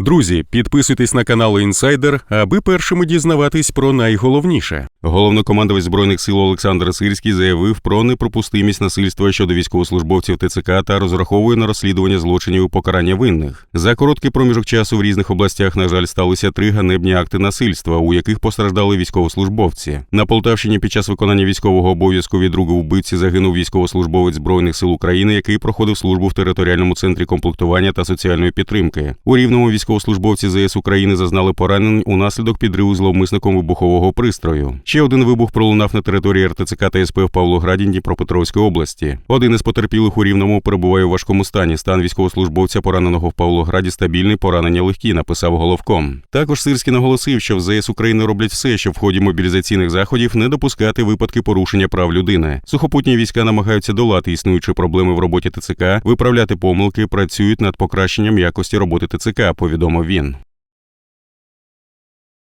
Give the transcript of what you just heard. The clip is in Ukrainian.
Друзі, підписуйтесь на канал Інсайдер, аби першими дізнаватись про найголовніше. Головнокомандувач збройних сил Олександр Сирський заявив про непропустимість насильства щодо військовослужбовців ТЦК та розраховує на розслідування злочинів і покарання винних. За короткий проміжок часу в різних областях, на жаль, сталися три ганебні акти насильства, у яких постраждали військовослужбовці. На Полтавщині під час виконання військового обов'язку від руки вбивці загинув військовослужбовець збройних сил України, який проходив службу в територіальному центрі комплектування та соціальної підтримки. У рівному військовослужбовці ЗС України зазнали поранень унаслідок підриву зловмисником вибухового пристрою. Ще один вибух пролунав на території РТЦК та СП в Павлограді Дніпропетровської області. Один із потерпілих у рівному перебуває у важкому стані. Стан військовослужбовця пораненого в Павлограді стабільний, поранення легкі, написав головком. Також Сирський наголосив, що в ЗС України роблять все, щоб в ході мобілізаційних заходів не допускати випадки порушення прав людини. Сухопутні війська намагаються долати існуючі проблеми в роботі ТЦК, виправляти помилки, працюють над покращенням якості роботи ТЦК. Повідомив він.